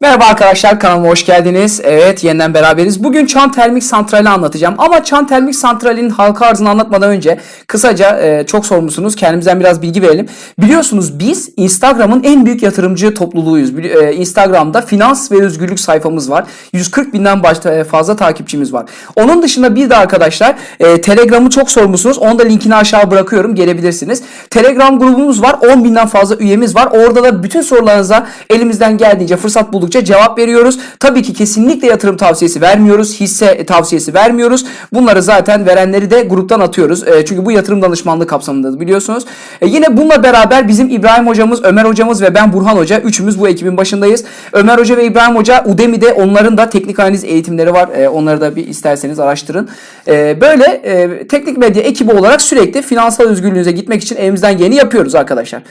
Merhaba arkadaşlar kanalıma hoş geldiniz. Evet yeniden beraberiz. Bugün Çan Termik Santrali anlatacağım. Ama Çan Termik Santrali'nin halka arzını anlatmadan önce kısaca e, çok sormuşsunuz. Kendimizden biraz bilgi verelim. Biliyorsunuz biz Instagram'ın en büyük yatırımcı topluluğuyuz. E, Instagram'da finans ve özgürlük sayfamız var. 140 binden başta e, fazla takipçimiz var. Onun dışında bir de arkadaşlar e, Telegram'ı çok sormuşsunuz. Onu da linkini aşağı bırakıyorum. Gelebilirsiniz. Telegram grubumuz var. 10 binden fazla üyemiz var. Orada da bütün sorularınıza elimizden geldiğince fırsat buldukça cevap veriyoruz. Tabii ki kesinlikle yatırım tavsiyesi vermiyoruz. Hisse tavsiyesi vermiyoruz. Bunları zaten verenleri de gruptan atıyoruz. E, çünkü bu yatırım danışmanlığı kapsamında biliyorsunuz. E, yine bununla beraber bizim İbrahim hocamız, Ömer hocamız ve ben Burhan hoca üçümüz bu ekibin başındayız. Ömer hoca ve İbrahim hoca Udemy'de onların da teknik analiz eğitimleri var. E, onları da bir isterseniz araştırın. E, böyle e, teknik medya ekibi olarak sürekli finansal özgürlüğünüze gitmek için elimizden geleni yapıyoruz arkadaşlar.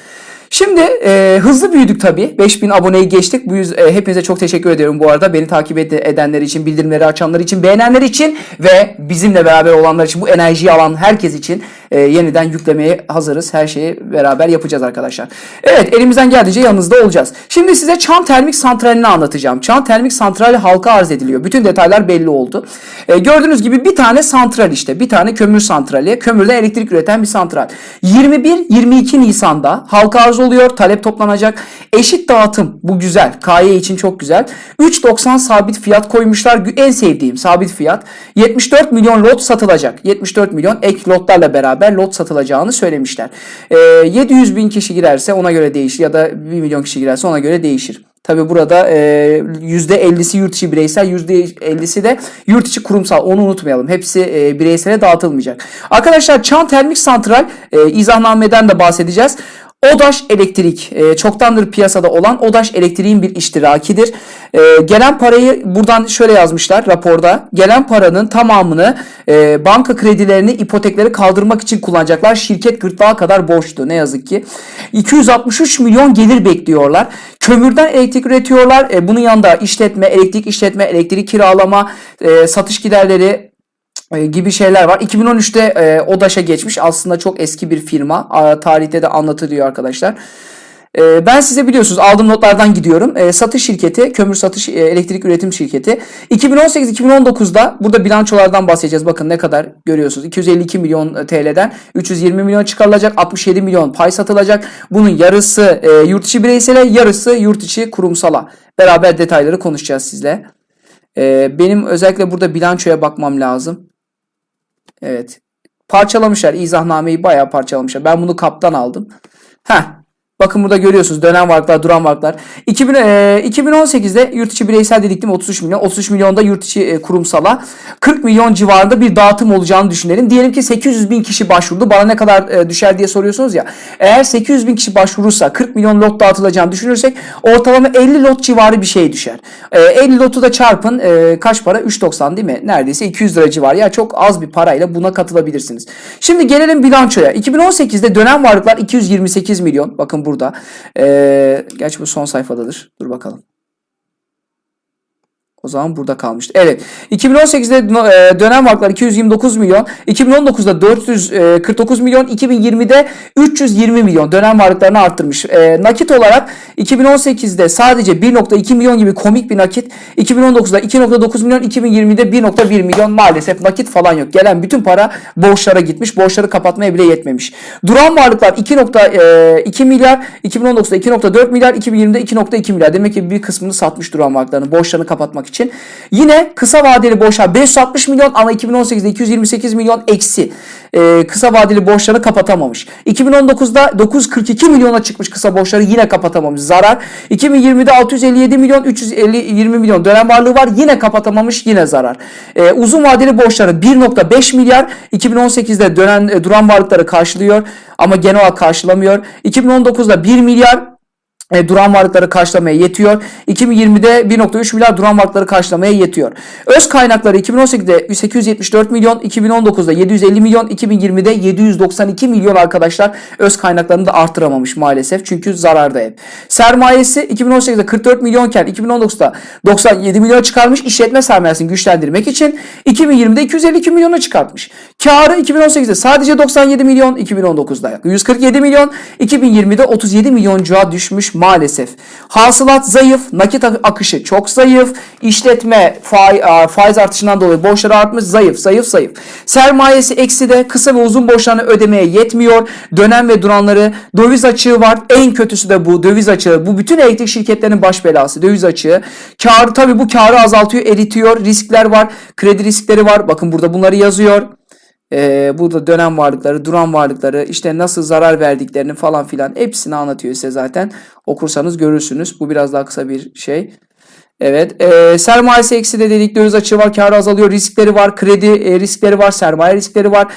Şimdi e, hızlı büyüdük tabii. 5000 aboneyi geçtik. Bu yüz, e, hepinize çok teşekkür ediyorum bu arada. Beni takip ed- edenler için, bildirimleri açanlar için, beğenenler için ve bizimle beraber olanlar için, bu enerjiyi alan herkes için e, yeniden yüklemeye hazırız. Her şeyi beraber yapacağız arkadaşlar. Evet elimizden geldiğince yanınızda olacağız. Şimdi size Çan Termik Santrali'ni anlatacağım. Çan Termik Santrali halka arz ediliyor. Bütün detaylar belli oldu. E, gördüğünüz gibi bir tane santral işte. Bir tane kömür santrali. Kömürden elektrik üreten bir santral. 21-22 Nisan'da halka arz oluyor. Talep toplanacak. Eşit dağıtım. Bu güzel. KY için çok güzel. 3.90 sabit fiyat koymuşlar. En sevdiğim sabit fiyat. 74 milyon lot satılacak. 74 milyon ek lotlarla beraber lot satılacağını söylemişler. E, 700 bin kişi girerse ona göre değişir. Ya da 1 milyon kişi girerse ona göre değişir. Tabi burada e, %50'si yurt içi bireysel, %50'si de yurt içi kurumsal. Onu unutmayalım. Hepsi e, bireysele dağıtılmayacak. Arkadaşlar Çan Termik Santral e, izahnameden de bahsedeceğiz. ODAŞ Elektrik e, çoktandır piyasada olan ODAŞ Elektriğin bir iştirakidir. E, gelen parayı buradan şöyle yazmışlar raporda. Gelen paranın tamamını e, banka kredilerini, ipotekleri kaldırmak için kullanacaklar. Şirket gırtlağa kadar borçlu ne yazık ki. 263 milyon gelir bekliyorlar. Kömürden elektrik üretiyorlar. E, bunun yanında işletme, elektrik işletme, elektrik kiralama, e, satış giderleri gibi şeyler var. 2013'te e, ODAŞ'a geçmiş. Aslında çok eski bir firma. A, tarihte de anlatılıyor arkadaşlar. E, ben size biliyorsunuz aldığım notlardan gidiyorum. E, satış şirketi, kömür satış e, elektrik üretim şirketi. 2018-2019'da burada bilançolardan bahsedeceğiz. Bakın ne kadar görüyorsunuz. 252 milyon TL'den 320 milyon çıkarılacak. 67 milyon pay satılacak. Bunun yarısı e, yurt içi bireysele, yarısı yurt içi kurumsala. Beraber detayları konuşacağız sizle. E, benim özellikle burada bilançoya bakmam lazım. Evet. Parçalamışlar. İzahnameyi bayağı parçalamışlar. Ben bunu kaptan aldım. Heh. Bakın burada görüyorsunuz dönem varlıklar, duran varlıklar. 2000, e, 2018'de yurt içi bireysel dedik değil mi? 33 milyon. 33 milyonda yurt içi e, kurumsala. 40 milyon civarında bir dağıtım olacağını düşünelim. Diyelim ki 800 bin kişi başvurdu. Bana ne kadar e, düşer diye soruyorsunuz ya. Eğer 800 bin kişi başvurursa 40 milyon lot dağıtılacağını düşünürsek ortalama 50 lot civarı bir şey düşer. E, 50 lotu da çarpın e, kaç para? 3.90 değil mi? Neredeyse 200 lira civarı. Ya çok az bir parayla buna katılabilirsiniz. Şimdi gelelim bilançoya. 2018'de dönem varlıklar 228 milyon. Bakın burada. Ee, gerçi bu son sayfadadır. Dur bakalım. O zaman burada kalmıştı. Evet. 2018'de e, dönem varlıklar 229 milyon. 2019'da 449 milyon. 2020'de 320 milyon dönem varlıklarını arttırmış. E, nakit olarak 2018'de sadece 1.2 milyon gibi komik bir nakit. 2019'da 2.9 milyon. 2020'de 1.1 milyon maalesef nakit falan yok. Gelen bütün para borçlara gitmiş. Borçları kapatmaya bile yetmemiş. Duran varlıklar 2.2 milyar. 2019'da 2.4 milyar. 2020'de 2.2 milyar. Demek ki bir kısmını satmış duran varlıklarını. Borçlarını kapatmak için. Yine kısa vadeli borçlar 560 milyon ama 2018'de 228 milyon eksi. Ee, kısa vadeli borçlarını kapatamamış. 2019'da 942 milyona çıkmış kısa borçları yine kapatamamış. Zarar. 2020'de 657 milyon 320 milyon dönem varlığı var. Yine kapatamamış yine zarar. Ee, uzun vadeli borçları 1.5 milyar 2018'de dönen e, duran varlıkları karşılıyor ama olarak karşılamıyor. 2019'da 1 milyar e, duran varlıkları karşılamaya yetiyor. 2020'de 1.3 milyar duran varlıkları karşılamaya yetiyor. Öz kaynakları 2018'de 874 milyon, 2019'da 750 milyon, 2020'de 792 milyon arkadaşlar öz kaynaklarını da artıramamış maalesef. Çünkü zararda hep. Sermayesi 2018'de 44 milyonken 2019'da 97 milyon çıkarmış işletme sermayesini güçlendirmek için 2020'de 252 milyona çıkartmış. Karı 2018'de sadece 97 milyon, 2019'da 147 milyon, 2020'de 37 milyoncuğa düşmüş maalesef. Hasılat zayıf, nakit ak- akışı çok zayıf, işletme faiz, faiz artışından dolayı borçları artmış zayıf, zayıf, zayıf. Sermayesi eksi de kısa ve uzun borçlarını ödemeye yetmiyor. Dönem ve duranları döviz açığı var. En kötüsü de bu döviz açığı. Bu bütün elektrik şirketlerinin baş belası döviz açığı. Kar tabii bu karı azaltıyor, eritiyor. Riskler var, kredi riskleri var. Bakın burada bunları yazıyor. Ee, burada dönem varlıkları, duran varlıkları, işte nasıl zarar verdiklerini falan filan hepsini anlatıyor size zaten. Okursanız görürsünüz. Bu biraz daha kısa bir şey. Evet. E, sermayesi eksi de dedik. Döviz açığı var. Karı azalıyor. Riskleri var. Kredi e, riskleri var. Sermaye riskleri var.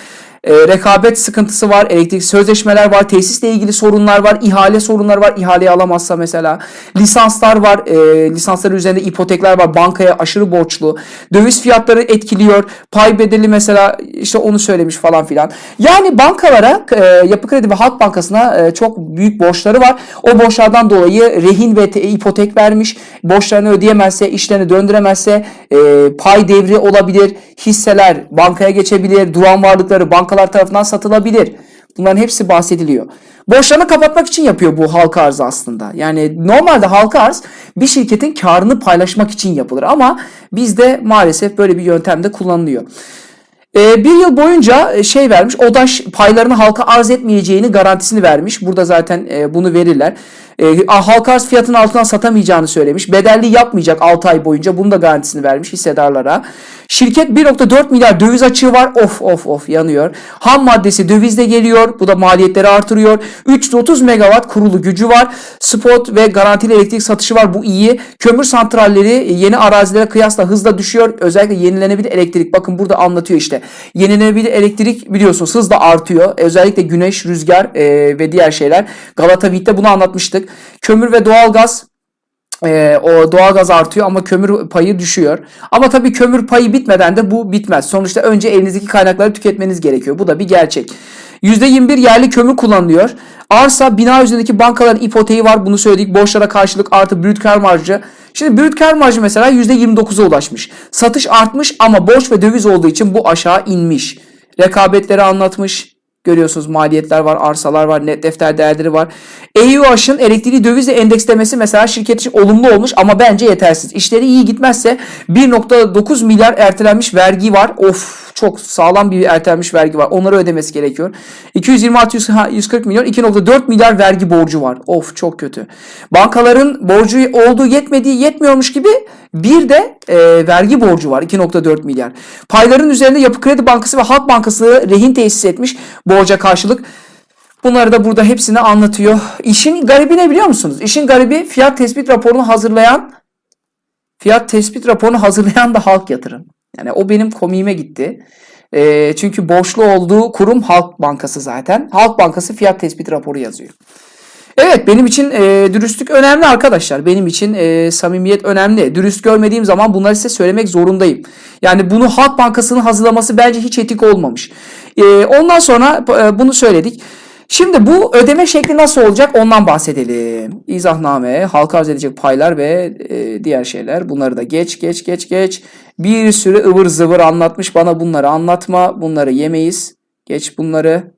E, rekabet sıkıntısı var. Elektrik sözleşmeler var. Tesisle ilgili sorunlar var. ihale sorunları var. İhaleyi alamazsa mesela. Lisanslar var. E, lisansların üzerinde ipotekler var. Bankaya aşırı borçlu. Döviz fiyatları etkiliyor. Pay bedeli mesela işte onu söylemiş falan filan. Yani bankalara e, Yapı Kredi ve Halk Bankası'na e, çok büyük borçları var. O borçlardan dolayı rehin ve te- ipotek vermiş. Borçlarını ödeyemezse, işlerini döndüremezse e, pay devri olabilir. Hisseler bankaya geçebilir. Duran varlıkları bankalar tarafından satılabilir. Bunların hepsi bahsediliyor. Borçlarını kapatmak için yapıyor bu halka arzı aslında. Yani normalde halka arz bir şirketin karını paylaşmak için yapılır ama bizde maalesef böyle bir yöntemde kullanılıyor. Ee, bir yıl boyunca e, şey vermiş, ODAŞ paylarını halka arz etmeyeceğini garantisini vermiş. Burada zaten e, bunu verirler. E, halka arz fiyatının altından satamayacağını söylemiş. Bedelli yapmayacak 6 ay boyunca. Bunun da garantisini vermiş hissedarlara. Şirket 1.4 milyar döviz açığı var. Of of of yanıyor. Ham maddesi dövizle geliyor. Bu da maliyetleri artırıyor. 330 megawatt kurulu gücü var. Spot ve garantili elektrik satışı var. Bu iyi. Kömür santralleri yeni arazilere kıyasla hızla düşüyor. Özellikle yenilenebilir elektrik. Bakın burada anlatıyor işte. Yenilenebilir elektrik biliyorsunuz hızla artıyor. Özellikle güneş, rüzgar e, ve diğer şeyler. Galata Week'te bunu anlatmıştık. Kömür ve doğalgaz e, o doğalgaz artıyor ama kömür payı düşüyor. Ama tabii kömür payı bitmeden de bu bitmez. Sonuçta önce elinizdeki kaynakları tüketmeniz gerekiyor. Bu da bir gerçek. %21 yerli kömür kullanılıyor. Arsa bina üzerindeki bankaların ipoteği var. Bunu söyledik. Borçlara karşılık artı brüt kar marjı. Şimdi brüt kar marjı mesela %29'a ulaşmış. Satış artmış ama borç ve döviz olduğu için bu aşağı inmiş. Rekabetleri anlatmış. Görüyorsunuz maliyetler var, arsalar var, net defter değerleri var. EUH'ın elektriği dövizle endekslemesi mesela şirket için olumlu olmuş ama bence yetersiz. İşleri iyi gitmezse 1.9 milyar ertelenmiş vergi var. Of çok sağlam bir ertelenmiş vergi var. Onları ödemesi gerekiyor. 226 140 milyon 2.4 milyar vergi borcu var. Of çok kötü. Bankaların borcu olduğu yetmediği yetmiyormuş gibi bir de e, vergi borcu var 2.4 milyar. Payların üzerinde Yapı Kredi Bankası ve Halk Bankası rehin tesis etmiş borca karşılık. Bunları da burada hepsini anlatıyor. İşin garibi ne biliyor musunuz? İşin garibi fiyat tespit raporunu hazırlayan fiyat tespit raporunu hazırlayan da Halk Yatırım. Yani o benim komiğime gitti. E, çünkü borçlu olduğu kurum Halk Bankası zaten. Halk Bankası fiyat tespit raporu yazıyor. Evet benim için e, dürüstlük önemli arkadaşlar. Benim için e, samimiyet önemli. Dürüst görmediğim zaman bunları size söylemek zorundayım. Yani bunu Halk Bankası'nın hazırlaması bence hiç etik olmamış. E, ondan sonra e, bunu söyledik. Şimdi bu ödeme şekli nasıl olacak ondan bahsedelim. İzahname, halka arz edecek paylar ve e, diğer şeyler. Bunları da geç geç geç geç. Bir sürü ıvır zıvır anlatmış bana bunları anlatma. Bunları yemeyiz. Geç bunları.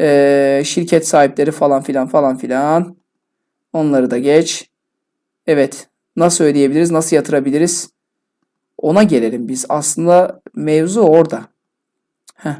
Ee, şirket sahipleri falan filan falan filan. Onları da geç. Evet. Nasıl ödeyebiliriz? Nasıl yatırabiliriz? Ona gelelim biz. Aslında mevzu orada. Heh.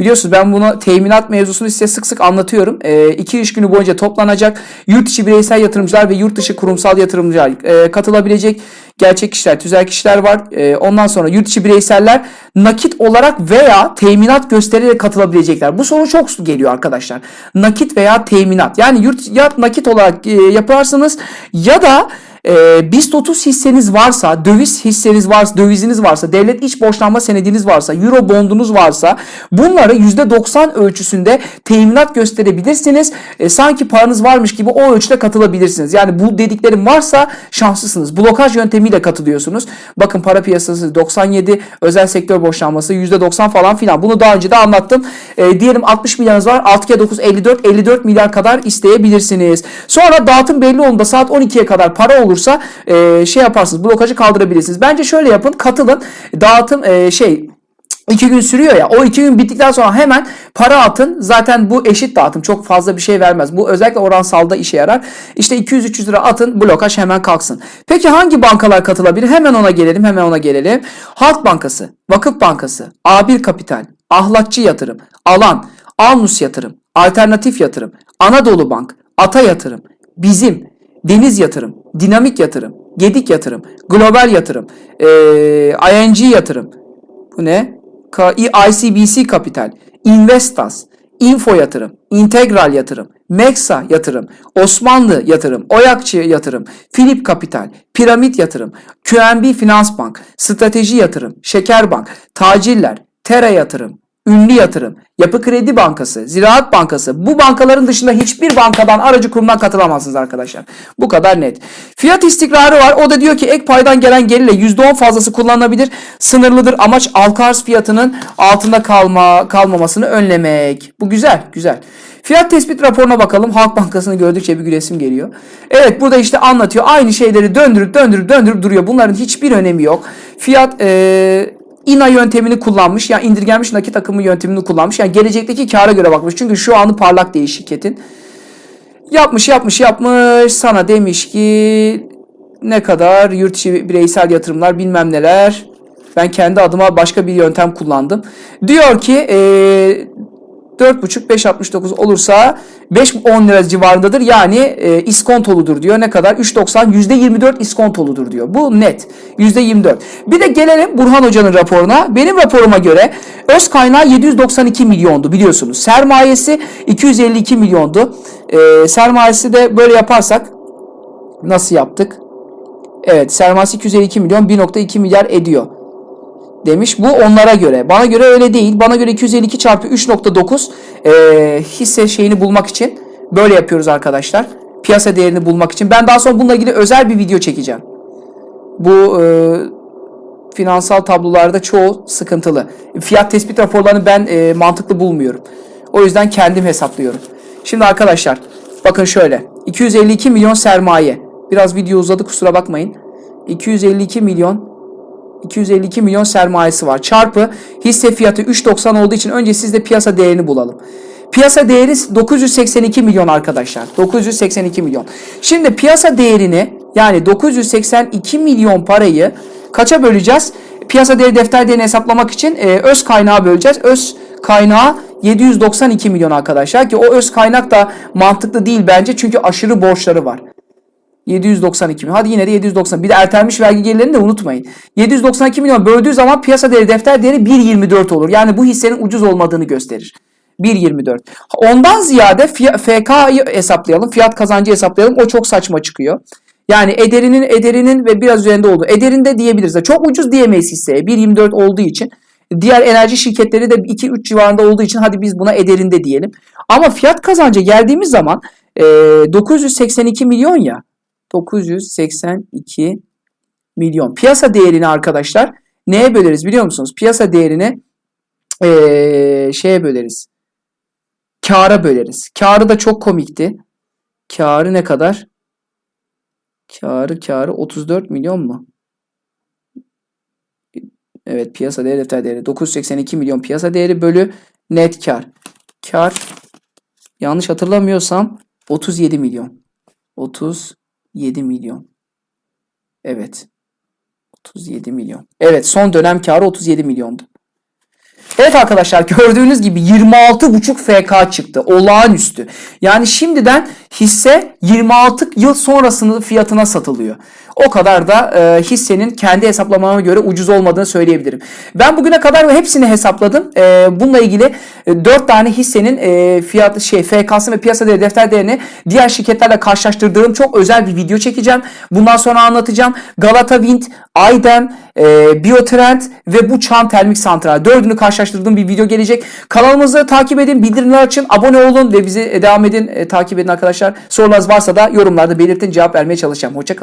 Biliyorsunuz ben bunu teminat mevzusunu size sık sık anlatıyorum. 2 e, iş günü boyunca toplanacak. Yurt içi bireysel yatırımcılar ve yurt dışı kurumsal yatırımcılar e, katılabilecek gerçek kişiler, tüzel kişiler var. E, ondan sonra yurt içi bireyseller nakit olarak veya teminat göstererek katılabilecekler. Bu soru çok geliyor arkadaşlar. Nakit veya teminat. Yani yurt ya nakit olarak e, yaparsınız ya da e, BIST 30 hisseniz varsa, döviz hisseniz varsa, döviziniz varsa, devlet iç borçlanma senediniz varsa, euro bondunuz varsa bunları %90 ölçüsünde teminat gösterebilirsiniz. E, sanki paranız varmış gibi o ölçüde katılabilirsiniz. Yani bu dediklerim varsa şanslısınız. Blokaj yöntemiyle katılıyorsunuz. Bakın para piyasası 97, özel sektör borçlanması %90 falan filan. Bunu daha önce de anlattım. E, diyelim 60 milyarınız var. 6 kere 9 54, 54 milyar kadar isteyebilirsiniz. Sonra dağıtım belli olduğunda saat 12'ye kadar para olursa e, şey yaparsınız. Blokajı kaldırabilirsiniz. Bence şöyle yapın. Katılın. Dağıtım e, şey İki gün sürüyor ya. O iki gün bittikten sonra hemen para atın. Zaten bu eşit dağıtım. Çok fazla bir şey vermez. Bu özellikle oransalda işe yarar. İşte 200-300 lira atın. Blokaj hemen kalksın. Peki hangi bankalar katılabilir? Hemen ona gelelim. Hemen ona gelelim. Halk Bankası, Vakıf Bankası, A1 Kapital, Ahlakçı Yatırım, Alan, Alnus Yatırım, Alternatif Yatırım, Anadolu Bank, Ata Yatırım, Bizim, Deniz Yatırım, Dinamik Yatırım, Gedik Yatırım, Global Yatırım, eee ING Yatırım, bu ne? ICBC Kapital, Investas, Info Yatırım, Integral Yatırım, Meksa Yatırım, Osmanlı Yatırım, Oyakçı Yatırım, Filip Kapital, Piramit Yatırım, QNB Finans Bank, Strateji Yatırım, Şeker Bank, Taciller, Tera Yatırım, Ünlü Yatırım, Yapı Kredi Bankası, Ziraat Bankası bu bankaların dışında hiçbir bankadan aracı kurumdan katılamazsınız arkadaşlar. Bu kadar net. Fiyat istikrarı var. O da diyor ki ek paydan gelen gelirle %10 fazlası kullanılabilir. Sınırlıdır. Amaç halka arz fiyatının altında kalma kalmamasını önlemek. Bu güzel, güzel. Fiyat tespit raporuna bakalım. Halk Bankası'nı gördükçe bir gülesim geliyor. Evet burada işte anlatıyor. Aynı şeyleri döndürüp döndürüp döndürüp duruyor. Bunların hiçbir önemi yok. Fiyat eee İNA yöntemini kullanmış. Yani indirgenmiş nakit akımı yöntemini kullanmış. Yani gelecekteki kâra göre bakmış. Çünkü şu anı parlak değil şirketin. Yapmış yapmış yapmış. Sana demiş ki ne kadar yurt içi bireysel yatırımlar bilmem neler. Ben kendi adıma başka bir yöntem kullandım. Diyor ki eee 4.5 5.69 olursa 5-10 lira civarındadır. Yani e, iskontoludur diyor. Ne kadar? 3.90 %24 iskontoludur diyor. Bu net. %24. Bir de gelelim Burhan Hoca'nın raporuna. Benim raporuma göre öz kaynağı 792 milyondu biliyorsunuz. Sermayesi 252 milyondu. E, sermayesi de böyle yaparsak nasıl yaptık? Evet sermayesi 252 milyon 1.2 milyar ediyor demiş. Bu onlara göre. Bana göre öyle değil. Bana göre 252 çarpı 3.9 e, hisse şeyini bulmak için böyle yapıyoruz arkadaşlar. Piyasa değerini bulmak için. Ben daha sonra bununla ilgili özel bir video çekeceğim. Bu e, finansal tablolarda çoğu sıkıntılı. Fiyat tespit raporlarını ben e, mantıklı bulmuyorum. O yüzden kendim hesaplıyorum. Şimdi arkadaşlar bakın şöyle. 252 milyon sermaye. Biraz video uzadı kusura bakmayın. 252 milyon 252 milyon sermayesi var. Çarpı hisse fiyatı 3.90 olduğu için önce siz de piyasa değerini bulalım. Piyasa değeri 982 milyon arkadaşlar. 982 milyon. Şimdi piyasa değerini yani 982 milyon parayı kaça böleceğiz? Piyasa değeri defter değerini hesaplamak için e, öz kaynağı böleceğiz. Öz kaynağı 792 milyon arkadaşlar ki o öz kaynak da mantıklı değil bence çünkü aşırı borçları var. 792 milyon. Hadi yine de 790. Bir de ertelmiş vergi gelirlerini de unutmayın. 792 milyon böldüğü zaman piyasa değeri defter değeri 1.24 olur. Yani bu hissenin ucuz olmadığını gösterir. 1.24. Ondan ziyade FK'yı hesaplayalım. Fiyat kazancı hesaplayalım. O çok saçma çıkıyor. Yani ederinin ederinin ve biraz üzerinde olduğu. Ederinde diyebiliriz. Çok ucuz diyemeyiz hisseye. 1.24 olduğu için. Diğer enerji şirketleri de 2-3 civarında olduğu için hadi biz buna ederinde diyelim. Ama fiyat kazancı geldiğimiz zaman e, 982 milyon ya. 982 milyon. Piyasa değerini arkadaşlar neye böleriz biliyor musunuz? Piyasa değerini ee, şeye böleriz. Kâra böleriz. Kârı da çok komikti. Kârı ne kadar? Kârı kârı 34 milyon mu? Evet piyasa değeri defter değeri 982 milyon piyasa değeri bölü net kar. Kar yanlış hatırlamıyorsam 37 milyon. 30 7 milyon. Evet. 37 milyon. Evet son dönem karı 37 milyondu. Evet arkadaşlar gördüğünüz gibi 26,5 FK çıktı. Olağanüstü. Yani şimdiden hisse 26 yıl sonrasının fiyatına satılıyor. O kadar da e, hissenin kendi hesaplamama göre ucuz olmadığını söyleyebilirim. Ben bugüne kadar hepsini hesapladım. E, bununla ilgili e, 4 tane hissenin e, fiyat şey FK'sı ve piyasa değeri defter değerini diğer şirketlerle karşılaştırdığım çok özel bir video çekeceğim. Bundan sonra anlatacağım. Galata Wind, Aydem, e, Biotrend ve bu Çam Termik Santral. Dördünü karşılaştırdığım bir video gelecek. Kanalımızı takip edin, bildirimler açın, abone olun ve bizi devam edin, e, takip edin arkadaşlar. Sorularınız varsa da yorumlarda belirtin, cevap vermeye çalışacağım. Hoşçakalın.